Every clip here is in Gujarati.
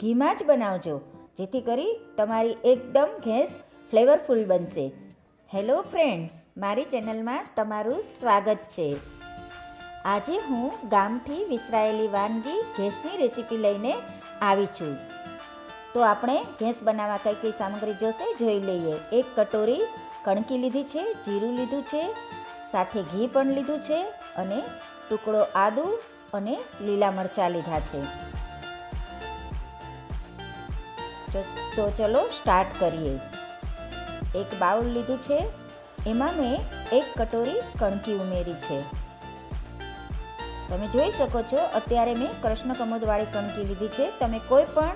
ઘીમાં જ બનાવજો, જેથી કરી તમારી એકદમ ગેસ ફ્લેવરફુલ બનશે. હેલો ફ્રેન્ડ્સ મારી ચેનલમાં તમારું સ્વાગત છે. આજે હું ગામથી વિસરાયેલી વાનગી ગેસની રેસીપી લઈને આવી છું. તો આપણે ગેસ બનાવવા કઈ કઈ સામગ્રી જોશે જોઈ લઈએ. એક કટોરી કણકી લીધી છે, જીરું લીધું છે, સાથે ઘી પણ લીધું છે, અને ટુકડો આદુ અને લીલા મરચાં લીધા છે. તો- ચલો સ્ટાર્ટ કરીએ. એક બાઉલ લીધું છે. એમાં મેં એક કટોરી કણકી ઉમેરી છે. તમે જોઈ શકો છો, અત્યારે મેં કૃષ્ણ કમોદવાળી કણકી લીધી છે. તમે કોઈ પણ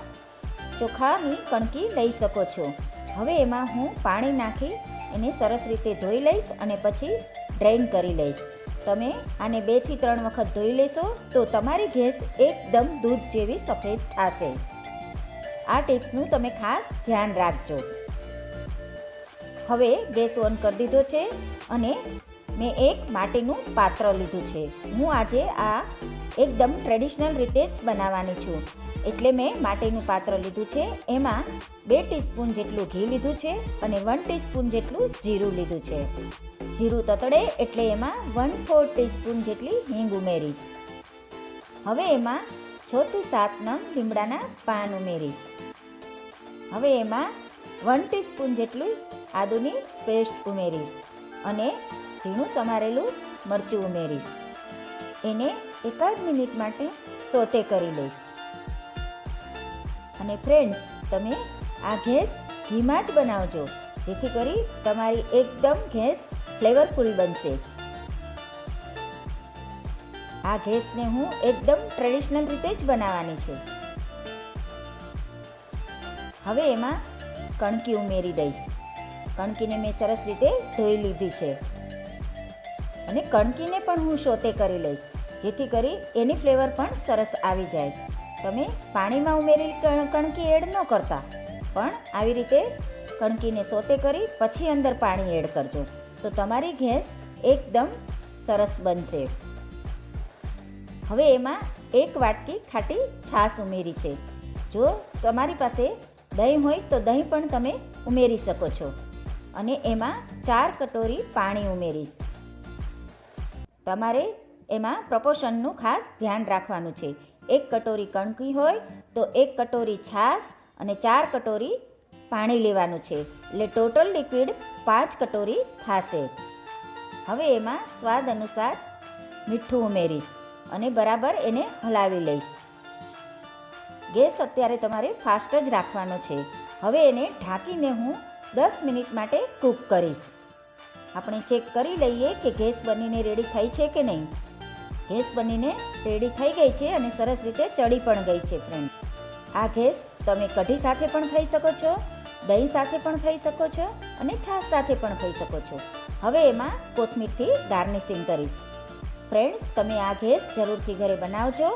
ચોખાની કણકી લઈ શકો છો. હવે એમાં હું પાણી નાખી એને સરસ રીતે ધોઈ લઈશ અને પછી ડ્રેઇન કરી લઈશ. તમે આને બેથી ત્રણ વખત ધોઈ લેશો તો તમારી ગેસ એકદમ દૂધ જેવી સફેદ થશે. આ ટિપ્સનું તમે ખાસ ધ્યાન રાખજો. હવે ગેસ ઓન કરી દીધો છે અને મેં એક માટીનું પાત્ર લીધું છે. હું આજે આ એકદમ ટ્રેડિશનલ રીતે જ બનાવવાની છું. એટલે મેં માટીનું પાત્ર લીધું છે. એમાં બે ટીસ્પૂન જેટલું ઘી લીધું છે અને વન ટીસ્પૂન જેટલું જીરું લીધું છે. જીરું તતડે એટલે એમાં વન ફોર ટીસ્પૂન જેટલી હિંગ ઉમેરીશ. હવે એમાં છથી સાત નંગ લીમડાના પાન ઉમેરીશ. હવે એમાં વન ટીસ્પૂન જેટલું આદુની પેસ્ટ ઉમેરીશ અને ઝીણું સમારેલું મરચું ઉમેરીશ. એને એકાદ મિનિટ માટે સોતે કરી લઈશ. અને ફ્રેન્ડ્સ તમે આ ગેસ ઘીમાં જ બનાવજો, જેથી કરી તમારી એકદમ ગેસ ફ્લેવરફુલ બનશે. આ ગેસને હું એકદમ ટ્રેડિશનલ રીતે જ બનાવવાની છું. હવે એમાં કણકી ઉમેરી દઈશ. કણકીને મેં સરસ રીતે ધોઈ લીધી છે. અને કણકીને પણ હું શોતે કરી લઈશ, જેથી કરી એની ફ્લેવર પણ સરસ આવી જાય. તમે પાણીમાં ઉમેરી કણકી એડ ન કરતા, પણ આવી રીતે કણકીને સોતે કરી પછી અંદર પાણી એડ કરજો. તો તમારી ગેસ એકદમ સરસ બનશે. હવે એમાં એક વાટકી ખાટી છાશ ઉમેરી છે. જો તમારી પાસે દહીં હોય તો દહીં પણ તમે ઉમેરી શકો છો. અને એમાં ચાર કટોરી પાણી ઉમેરીશ. તમારે એમાં પ્રપોર્શનનું ખાસ ધ્યાન રાખવાનું છે. એક કટોરી કણકી હોય તો એક કટોરી છાશ અને ચાર કટોરી પાણી લેવાનું છે. એટલે ટોટલ લિક્વિડ પાંચ કટોરી થશે. હવે એમાં સ્વાદ અનુસાર મીઠું ઉમેરીશ. અને બરાબર એને હલાવી લઈશ. ગેસ અત્યારે તમારે ફાસ્ટ જ રાખવાનો છે. હવે એને ઢાંકીને હું દસ મિનિટ માટે કૂક કરીશ. આપણે ચેક કરી લઈએ કે ગેસ બનીને રેડી થઈ છે કે નહીં. ગેસ બનીને રેડી થઈ ગઈ છે અને સરસ રીતે ચડી પણ ગઈ છે ફ્રેન્ડ આ ગેસ તમે કઢી સાથે પણ ખાઈ શકો છો, દહીં સાથે પણ ખાઈ શકો છો અને છાશ સાથે પણ ખાઈ શકો છો. હવે એમાં કોથમીરથી ગાર્નિશિંગ કરીશ. ફ્રેન્ડ્સ, તમે આ ગેસ જરૂરથી ઘરે બનાવજો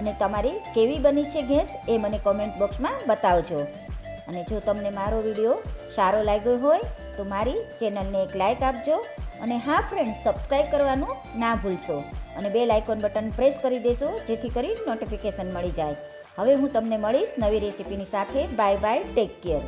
અને તમારી કેવી બની છે ગેસ એ મને કોમેન્ટ બોક્સમાં બતાવજો. અને જો તમને મારો વીડિયો સારો લાગ્યો હોય તો મારી ચેનલને એક લાઇક આપજો અને હા ફ્રેન્ડ્સ સબસ્ક્રાઈબ કરવાનું ના ભૂલશો. અને બે લાઇકોન બટન પ્રેસ કરી દેશો, જેથી કરી નોટિફિકેશન મળી જાય. હવે હું તમને મળીશ નવી રેસીપીની સાથે. Bye bye take care